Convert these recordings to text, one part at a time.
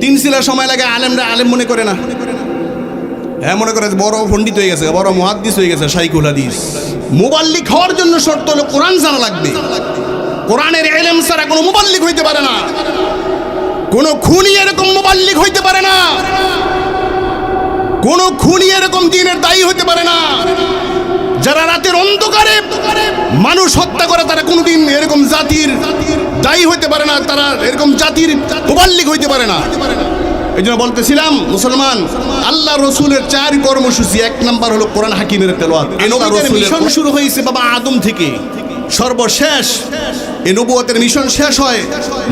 তিন শিলা সময় লাগে আলেমরা আলেম মনে করে না। হ্যাঁ মনে করে বড় পণ্ডিত হয়ে গেছে, বড় মহাদ্দিস হয়ে গেছে সাইকুল হাদিস। মোবাল্লিক হওয়ার জন্য শর্ত হলো কোরআন জানা লাগবে। কোরআনের এলেম ছাড়া কোনো মোবাল্লিক হইতে পারে না। কোনো খুনি এরকম মোবাল্লিক হইতে পারে না। কোনো খুনি এরকম দিনের দায়ী হইতে পারে না। যারা রাতের অন্ধকারে মানুষ হত্যা করে তারা কোনোদিন এরকম জাতির দায়ী হইতে পারে না তারা এরকম জাতির মোবাল্লিক হইতে পারে না। এই জন্য বলতেছিলাম মুসলমান আল্লাহ রসুলের চার কর্মসূচি এক নাম্বার হলো কোরআন হাকিমের তেলোয়াত মিশন শুরু হয়েছে বাবা আদম থেকে। সর্বশেষ এই নবুয়তের মিশন শেষ হয়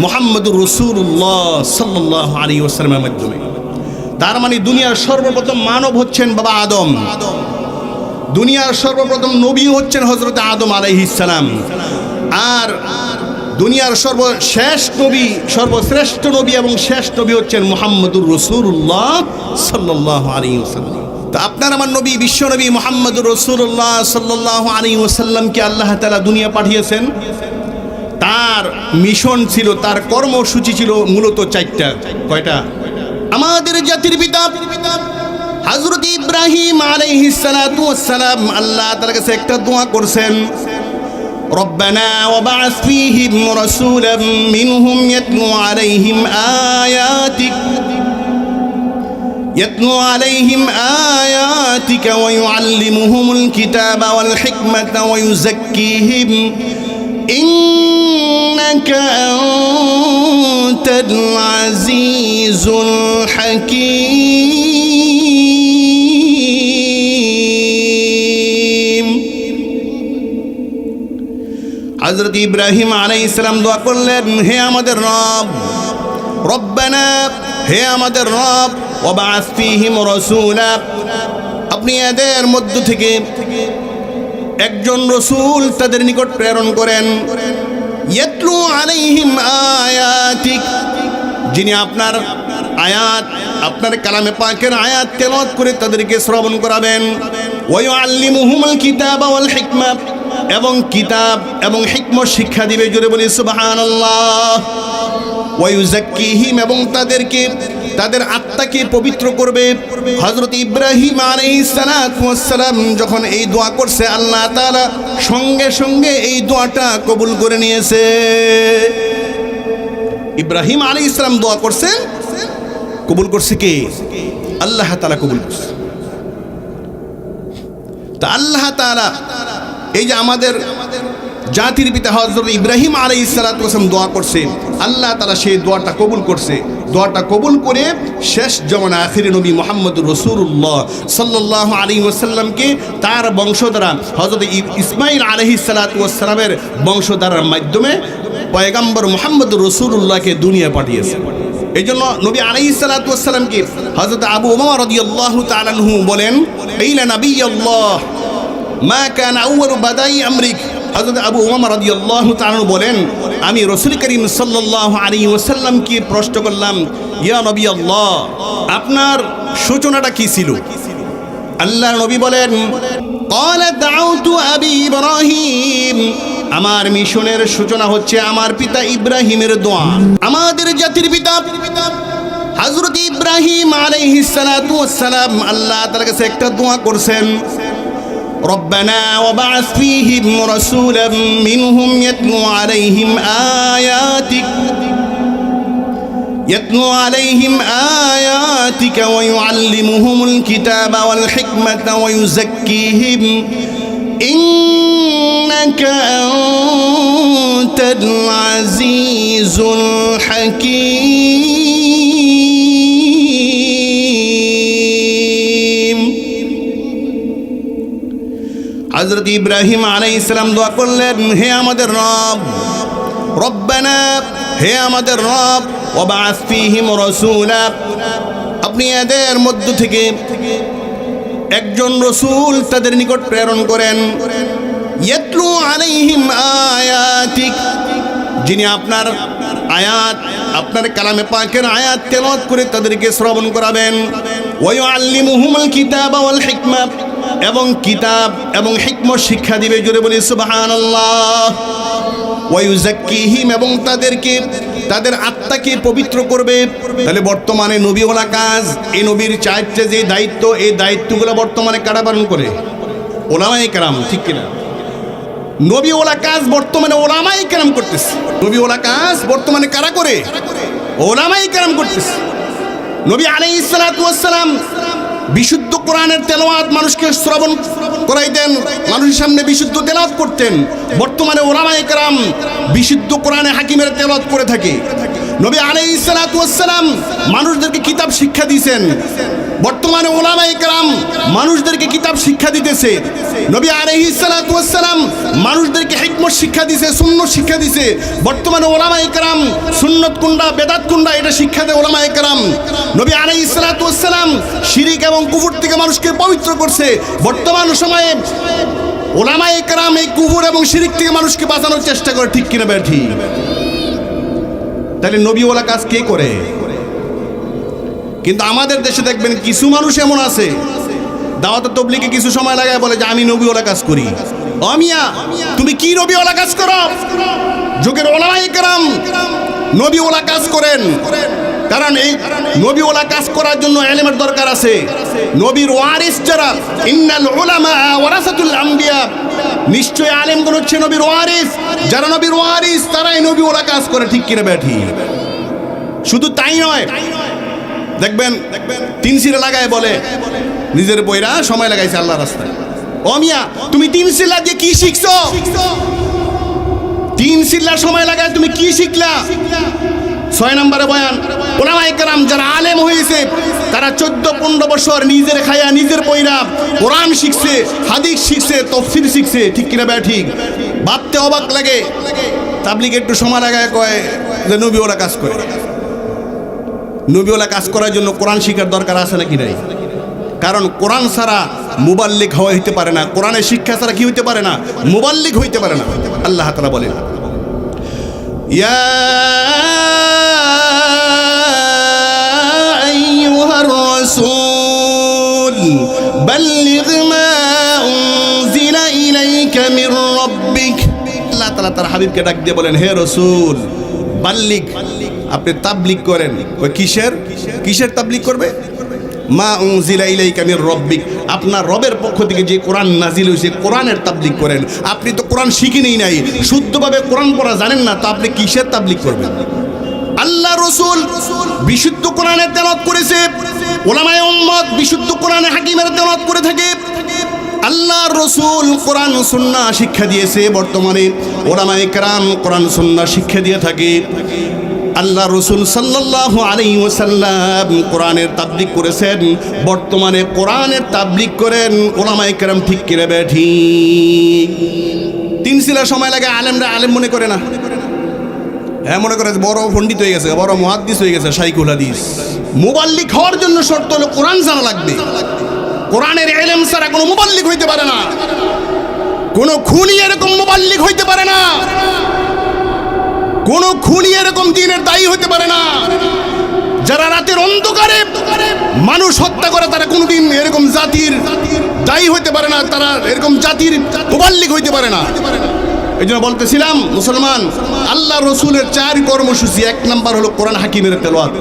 মোহাম্মদুর রসুল্লাহ সাল্লাহ আলী ওসালামের মাধ্যমে। তার মানে দুনিয়ার সর্বপ্রথম মানব হচ্ছেন বাবা আদম আদম। দুনিয়ার সর্বপ্রথম নবী হচ্ছেন হজরত আদম আলাইহিসালাম আর দুনিয়ার সর্বশেষ নবী, সর্বশ্রেষ্ঠ নবী এবং শেষ নবী হচ্ছেন মোহাম্মদুর রসুল্লাহ সাল্লাহ আলী ওসাল্লাম তা আপনার আমার নবী বিশ্বনবী মোহাম্মদুর রসুল্লাহ সাল্লাহ আলী ওসাল্লামকে আল্লাহ তালা দুনিয়া পাঠিয়েছেন। তার মিশন ছিল, তার কর্মসূচি ছিল মূলত চারটা। কয়টা? আমাদের জাতির পিতা হজরত ইব্রাহিম আলাইহিস সালাতু ওয়াসসালাম আল্লাহ তার কাছে একটা দোয়া করছেন ربنا وبعث فيهم رسولا منهم يتلو عليهم آياتك يتلو عليهم آياتك ويعلمهم الكتاب والحكمة ويزكيهم إنك أنت العزيز الحكيم হজরত ইব্রাহিম আলাই ইসলাম দোয়া করলেন, হে আমাদের রব, রব্বানা, হে আমাদের রব ওবাস ফিহিম রসুলা। আপনি এদের মধ্য থেকে একজন রসুল তাদের নিকট প্রেরণ করেন। ইয়াতলু আলাইহিম আয়াতিক, যিনি আপনার আয়াত, আপনার কালামে পাকের আয়াত তেলত করে তাদেরকে শ্রবণ করাবেন। ওয়ায়ু আল্লিমুহুমুল কিতাব ওয়াল হিকমা। এবং কিতাব এবং হিকমত শিক্ষা দিবে জোরে বলি, সুবহানাল্লাহ। ওয়ায়ুজাক্কিহিম এবং তাদেরকে, তাদের আত্মাকে পবিত্র করবে। হজরত ইব্রাহিম আলাইসালাম যখন এই দোয়া করছে, আল্লাহ তাআলা সঙ্গে সঙ্গে এই দোয়াটা কবুল করে নিয়েছে। ইব্রাহিম আলী ইসলাম দোয়া করছেন, কবুল করছে কে? আল্লাহ তালা কবুল করছে। তা আল্লাহ তাআলা এই যে আমাদের জাতির পিতা হজরত ইব্রাহিম আলাই ইসালাতাম দোয়া করছে, আল্লাহ তারা সেই দোয়াটা কবুল করছে। দোয়াটা কবুল করে শেষ জমানা আখির নবী মোহাম্মদ রসুল্লাহ সাল্লাহ আলী ওসাল্লামকে তার বংশধারা হজরত ইসমাইল আলহি সালাতামের বংশধারার মাধ্যমে পয়গাম্বর মোহাম্মদ রসুল্লাহকে দুনিয়া পাঠিয়েছে। এই জন্য নবী আলাই সালাতামকে হজরত আবু ওমা রদিয়াল্লাহ তালানহু বলেন এইলা নবী আল্লাহ মা বাদাই আমরিক। আবু আল্লাহ বলেন, আমি রসুল করিম সাল্লাহ প্রশ্ন করলাম আপনার সূচনাটা কি ছিল? আল্লাহ নবী বলেন আবি আমার মিশনের সূচনা হচ্ছে আমার পিতা ইব্রাহিমের দোয়া। আমাদের জাতির পিতা হাজরত ইব্রাহিম আলাইহিস সালাম, আল্লাহ তার কাছে একটা দোয়া করছেন ربنا وبعث فيهم رسولا منهم يتلو عليهم آياتك يتلو عليهم آياتك ويعلمهم الكتاب والحكمة ويزكيهم. إنك أنت العزيز الحكيم. হজরত ইব্রাহিম আলাই ইসলাম দোয়া করলেন, হে আমাদের রব, রব্বানা, হে আমাদের রব ওবাস ফিহিম রসুলা। আপনি এদের মধ্য থেকে একজন রসুল তাদের নিকট প্রেরণ করেন। ইয়াতলু আলাইহিম আয়াতিক, যিনি আপনার আয়াত, আপনার কালামে পাকের আয়াত তেলত করে তাদেরকে শ্রবণ করাবেন। ওয়ায়ুআল্লিমুহুমুল কিতাবা ওয়াল হিকমা। এবং কিতাব এবং হিকমত শিক্ষা দিবে জোরে বলি ওয়াইউজাক্কিহিম এবং তাদেরকে, তাদের আত্মাকে পবিত্র করবে। তাহলে বর্তমানে নবীওয়ালা কাজ, এই নবীর চাইতে যে দায়িত্ব, এই দায়িত্বগুলো বর্তমানে কারা পালন করে? ওলামাই কারাম, ঠিক কিনা? নবীওয়ালা কাজ বর্তমানে ওলামাই কেরাম করতেছে। নবীওয়ালা কাজ বর্তমানে কারা করে? ওলামাই কেরাম করতেছে। নবী আলাই সালাম বিশুদ্ধ কোরআনের তেলাওয়াত মানুষকে শ্রবণ করাইতেন, মানুষের সামনে বিশুদ্ধ তেলাত করতেন। বর্তমানে ওলামা একরাম বিশুদ্ধ কোরআনে হাকিমের তেলাওয়াত করে থাকে। নবী আলাই ইসালাতাম মানুষদেরকে কিতাব শিক্ষা দিয়েছেন। বর্তমানে ওলামা একরাম মানুষদেরকে কিতাব শিক্ষা দিতেছে। নবী আলাইহি সালাম মানুষদেরকে হিকমত শিক্ষা দিছে, সুন্নত শিক্ষা দিছে। বর্তমানে ওলামাই কেরাম সুন্নত কুন্ডা বেদাত কুন্ডা এটা শিক্ষা দেয় ওলামাই কেরাম। নবী আলাইহি সালাম শিরিক এবং কুফুর থেকে মানুষকে পবিত্র করছে। বর্তমান সময়ে ওলামাই কেরাম এই কুফুর এবং শিরিক থেকে মানুষকে বাঁচানোর চেষ্টা করে, ঠিক কিনা ঠিক? তাহলে নবীওয়ালা কাজ কে করে? কিন্তু আমাদের দেশে দেখবেন কিছু মানুষ এমন আছে দাওয়াত তবলিকে কিছু সময় লাগায় বলে যে, আমি নবীওয়ালা কাজ করি। অমিয়া তুমি কি নবীওয়ালা কাজ করো? যুগের ওলামাই কেরাম নবীওয়ালা কাজ করেন। কারণ এই নবীওয়ালা কাজ করার জন্য এলেমের দরকার আছে। নবীর ওয়ারিস যারা, ইন্নাল উলামা ওয়ারাসাতুল আম্বিয়া। নিশ্চয় আলেমগুলো হচ্ছে নবীর ওয়ারিস। যারা নবীর ওয়ারিস, তারাই নবীওয়ালা কাজ করে, ঠিক কিনা ব্যাঠি শুধু তাই নয়, দেখবেন, তিন সিরা লাগায় বলে নিজের বইরা সময় লাগাইছে আল্লাহ রাস্তায়। ও মিয়া, তুমি তিন সিল্লা দিয়ে কি শিখছো? তিন সিল্লার সময় লাগায় তুমি কি শিখলা? ছয় নম্বরে বয়ান ওলামাই কেরাম যারা আলেম হয়েছে তারা চোদ্দ পনেরো বছর নিজের খায়া, নিজের বইরা কোরআন শিখছে, হাদিস শিখছে তফসির শিখছে, ঠিক কিনা ব্যা ঠিক? ভাবতে অবাক লাগে। তাবলিকে একটু সময় লাগায় কয় যে নবী ওরা কাজ করে। নবীওয়ালা কাজ করার জন্য কোরআন শিখার দরকার আছে নাকি নাই? কারণ কোরআন ছাড়া মুবাল্লিক হওয়া হইতে পারে না, কোরআনের শিক্ষা ছাড়া কি হইতে পারে না? মুবাল্লিক হইতে পারে না। আল্লাহ আল্লাহ তাআলা তার হাবিবকে ডাক দিয়ে বলেন, হে রসুল বাল্লিক আপনি তাবলিক করেন। ওই কিসের? কিসের তাবলিক করবে? মা উনজিলা ইলাইকা মির রব্বিক। আপনার রবের পক্ষ থেকে যে কোরআন নাজিল হয়েছে, কোরআনের তাবলিক করেন। আপনি তো কোরআন শিখেনই নাই। শুদ্ধভাবে কোরআন পড়া জানেন না, তো আপনি কিসের তাবলিক করবেন? আল্লাহ রসুল বিশুদ্ধ কোরআনের তেলাওয়াত করেছে। ওলামায়ে উম্মত বিশুদ্ধ কোরআনে হাকিমের তেলাওয়াত করে থাকে। আল্লাহ রসুল কোরআন সুন্না শিক্ষা দিয়েছে বর্তমানে। ওলামায়ে কেরাম কোরআন সুন্না শিক্ষা দিয়ে থাকে। আল্লাহ রসুল সাল্লাহ আলী ওসাল্লাম কোরআনের তাবলিক করেছেন, বর্তমানে কোরআনের তাবলিক করেন, ওলামায়ে কেরাম ঠিক কিনে ঠিক তিন শিলার সময় লাগে, আলেমরা আলেম মনে করে না। হ্যাঁ মনে করে বড় পণ্ডিত হয়ে গেছে, বড় মহাদ্দিস হয়ে গেছে শাইকুল হাদিস। মুবাল্লিক হওয়ার জন্য শর্ত হলো কোরআন জানা লাগবে। কোরআনের এলেম ছাড়া কোনো মুবাল্লিক হইতে পারে না। কোনো খুনি এরকম মুবাল্লিক হইতে পারে না। কোনো খুনি এরকম দিনের দায়ী হতে পারে না। যারা রাতের অন্ধকারে মানুষ হত্যা করে, তারা কোনোদিন এরকম জাতির দায়ী হইতে পারে না, তারা এরকম জাতির মুবাল্লিক হইতে পারে না। এই জন্য বলতেছিলাম, মুসলমান, আল্লাহ রসুলের চার কর্মসূচি, এক নাম্বার হলো কোরআন হাকিমের তেলোয়াত